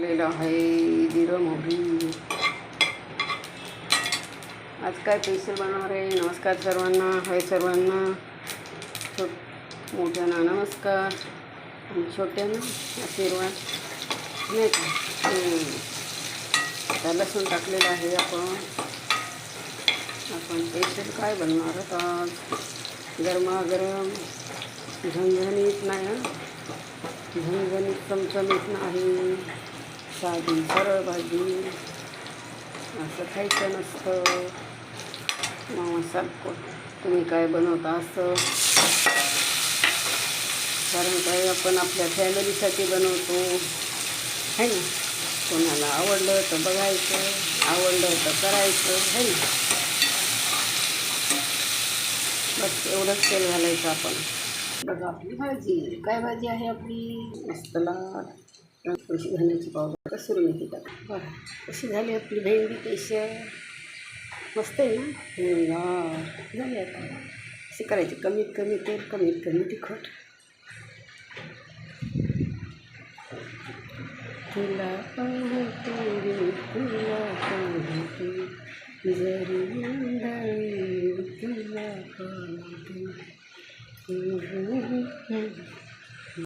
टाकलेलं आहे. जिरं मोहरी. आज काय स्पेशल बनवणार आहे? नमस्कार सर्वांना. हाय सर्वांना. छोट मोठ्यांना नमस्कार. छोट्यांना आशीर्वाद. नाही का? लसूण टाकलेलं आहे आपण. आपण स्पेशल काय बनवणार आहोत आज? गरमागरम. झणझणीत नाही झणझणीत चमचमीत नाही. साधी सरळ भाजी असं खायचं नसतं. मग सारखं तुम्ही काय बनवता असं? कारण काय आपण आपल्या फॅमिलीसाठी बनवतो. है ना? कोणाला आवडलं तर बघायचं आवडलं तर करायचं है ना? बस एवढंच तेल घालायचं आपण. बघा आपली भाजी काय भाजी आहे आपली? मस्त लाल. कशी घालायची पावडर. कसुरी मेथी टाक बरं. कशी झाली आपली भेंडी आहे मस्त आहे ना? हम्म, झाली आता. अशी करायची? कमीत कमी तेल कमीत कमी तिखट. तुला तुला